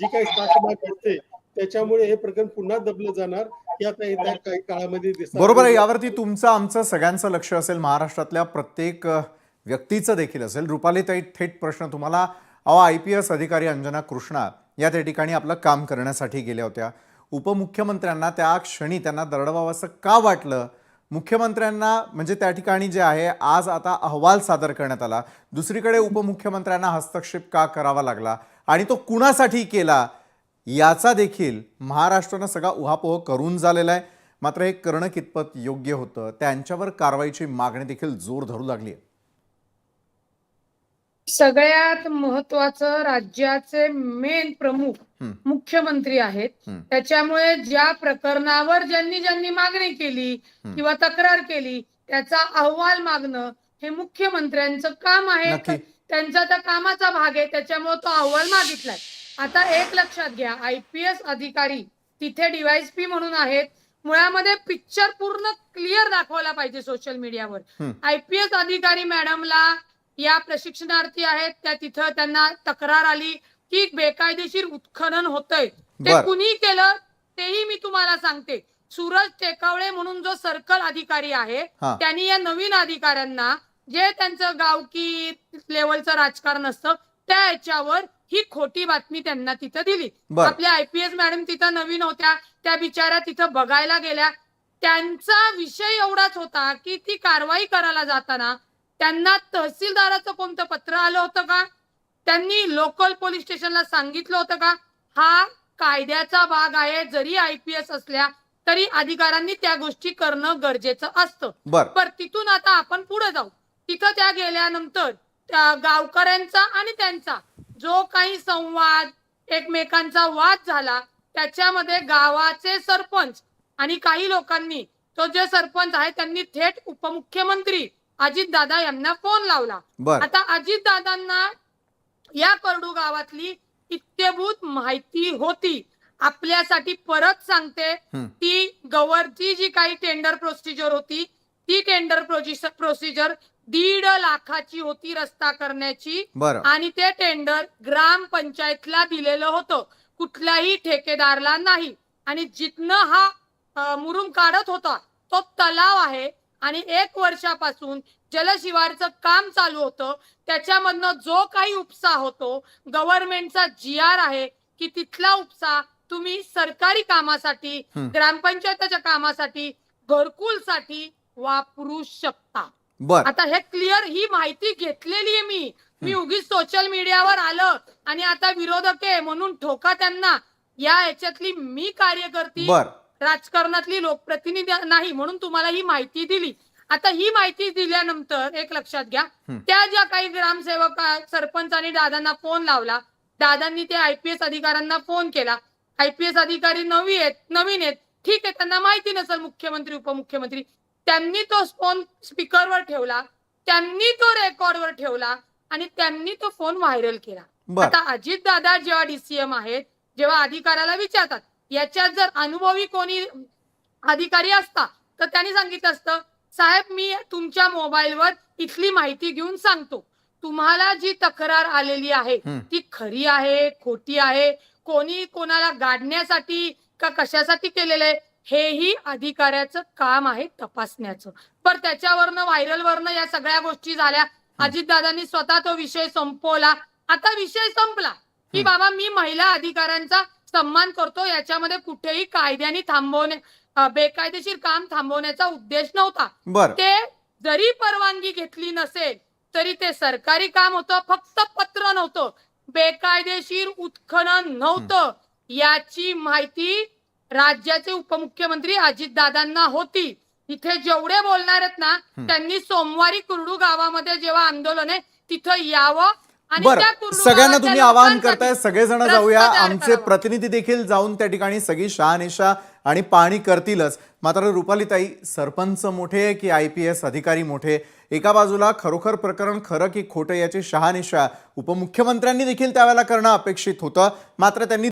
जी काही शासनात असते त्याच्यामुळे हे प्रकरण पुन्हा दबलं जाणार. काही काळामध्ये बरोबर आहे यावरती तुमचं आमचं सगळ्यांचं लक्ष असेल. महाराष्ट्रातल्या प्रत्येक व्यक्तीचं देखील असेल. रुपालीताई थेट प्रश्न तुम्हाला. अहो आय पी एस अधिकारी अंजना कृष्णा या त्या ठिकाणी आपलं काम करण्यासाठी गेल्या होत्या. उपमुख्यमंत्र्यांना त्या क्षणी त्यांना दरडवावं असं का वाटलं? मुख्यमंत्र्यांना म्हणजे त्या ठिकाणी जे आहे आज आता अहवाल सादर करण्यात आला. दुसरीकडे उपमुख्यमंत्र्यांना हस्तक्षेप का करावा लागला? आणि तो कुणासाठी केला? याचा देखील महाराष्ट्रानं सगळा उहापोह करून झालेला आहे. मात्र हे करणं कितपत योग्य होतं? त्यांच्यावर कारवाईची मागणी देखील जोर धरू लागली आहे. सगळ्यात महत्वाचं राज्याचे मेन प्रमुख. मुख्यमंत्री आहेत. त्याच्यामुळे ज्या प्रकरणावर ज्यांनी ज्यांनी मागणी केली. किंवा तक्रार केली त्याचा अहवाल मागणं हे मुख्यमंत्र्यांचं काम आहे. त्यांचा त्या कामाचा भाग आहे त्याच्यामुळे तो अहवाल मागितलाय आता एक लक्षात घ्या आयपीएस अधिकारी तिथे डीवायसपी म्हणून आहेत मुळामध्ये पिक्चर पूर्ण क्लिअर दाखवायला पाहिजे सोशल मीडियावर. आयपीएस अधिकारी मॅडमला या प्रशिक्षणार्थी आहेत त्या तिथं त्यांना तक्रार आली की बेकायदेशीर उत्खनन होतंय ते बर. कुणी केलं तेही मी तुम्हाला सांगते सूरज टेकावळे म्हणून जो सर्कल अधिकारी आहे हा. त्यांनी या नवीन अधिकाऱ्यांना जे त्यांचं गावकी लेवलचं राजकारण असतं त्या याच्यावर ही खोटी बातमी त्यांना तिथं दिली बर. आपल्या आयपीएस मॅडम तिथं नवीन होत्या त्या बिचाऱ्या तिथं बघायला गेल्या त्यांचा विषय एवढाच होता की ती कारवाई करायला जाताना त्यांना तहसीलदाराचं कोणतं पत्र आलं होतं का? त्यांनी लोकल पोलीस स्टेशनला सांगितलं होतं का? हा कायद्याचा भाग आहे जरी आयपीएस असल्या तरी अधिकाऱ्यांनी त्या गोष्टी करणं गरजेचं असतं. बर. बर तिथून आता आपण पुढे जाऊ. तिथं त्या गेल्यानंतर त्या गावकऱ्यांचा आणि त्यांचा जो काही संवाद एकमेकांचा वाद झाला त्याच्यामध्ये गावाचे सरपंच आणि काही लोकांनी तो जे सरपंच आहे त्यांनी थेट उपमुख्यमंत्री अजित दादा यांना फोन लावला. बर. आता अजित दादांना या करडू गावातली इत्यभूत माहिती होती. आपल्यासाठी परत सांगते. ती गव्हरची जी काही टेंडर प्रोसिजर होती ती टेंडर प्रोसिजर दीड लाखाची होती रस्ता करण्याची आणि ते टेंडर ग्रामपंचायतला दिलेलं होतं. कुठल्याही ठेकेदारला नाही. आणि जिथनं हा मुरुम काढत होता तो तलाव आहे आणि एक वर्षापासून जलशिवारचं काम चालू होतं. त्याच्यामधनं जो काही उपसा होतो गव्हर्नमेंटचा जी आर आहे की तिथला उपसा तुम्ही सरकारी कामासाठी. ग्रामपंचायताच्या कामासाठी घरकुलसाठी वापरू शकता. बर. आता हे क्लिअर ही माहिती घेतलेली आहे मी. मी उगीच सोशल मीडियावर आलं आणि आता विरोधक आहे म्हणून ठोका त्यांना. या याच्यातली मी कार्यकर्ती बर. राजकारणातली लोकप्रतिनिधी नाही म्हणून तुम्हाला ही माहिती दिली. आता ही माहिती दिल्यानंतर एक लक्षात घ्या. त्या ज्या काही ग्रामसेवक सरपंचांनी दादांना फोन लावला दादांनी ते आयपीएस अधिकाऱ्यांना फोन केला. आयपीएस अधिकारी नवी आहेत नवीन आहेत ठीक आहे त्यांना माहिती नसेल मुख्यमंत्री उपमुख्यमंत्री. त्यांनी तो फोन स्पीकरवर ठेवला त्यांनी तो रेकॉर्डवर ठेवला आणि त्यांनी तो फोन व्हायरल केला. आता अजित दादा जेव्हा डीसीएम आहेत जेव्हा अधिकाऱ्याला विचारतात याच्यात जर अनुभवी कोणी अधिकारी असता तर त्यांनी सांगितलं असतं साहेब मी तुमच्या मोबाईलवर इथली माहिती घेऊन सांगतो. तुम्हाला जी तक्रार आलेली आहे. ती खरी आहे खोटी आहे कोणी कोणाला गाडण्यासाठी का कशासाठी केलेलं आहे हेही अधिकाऱ्याचं काम आहे तपासण्याचं. पण त्याच्यावरनं व्हायरल वरनं या सगळ्या गोष्टी झाल्या. अजितदादांनी स्वतः तो विषय संपवला. आता विषय संपला की. बाबा मी महिला अधिकाऱ्यांचा सन्मान करतो याच्यामध्ये कुठेही कायद्याने थांबवणे बेकायदेशीर काम थांबवण्याचा उद्देश नव्हता. ते जरी परवानगी घेतली नसेल तरी ते सरकारी काम होतं फक्त पत्र नव्हतं. बेकायदेशीर उत्खनन नव्हतं. याची माहिती राज्याचे उपमुख्यमंत्री अजितदादांना होती. इथे जेवढे बोलणार आहेत ना. त्यांनी सोमवारी कुर्डू गावामध्ये जेव्हा आंदोलन आहे तिथं यावं बर सगळ्यांना तुम्ही आवाहन करताय सगळेजण जाऊया. आमचे. प्रतिनिधी देखील जाऊन त्या ठिकाणी सगळी शहानिशा आणि पाणी करतीलच. मात्र रुपालीताई सरपंच मोठे की आय पी एस अधिकारी मोठे? एका बाजूला खरोखर प्रकरण खरं की खोटं याची शहानिशा उपमुख्यमंत्र्यांनी देखील त्यावेळेला करणं अपेक्षित होतं. मात्र त्यांनी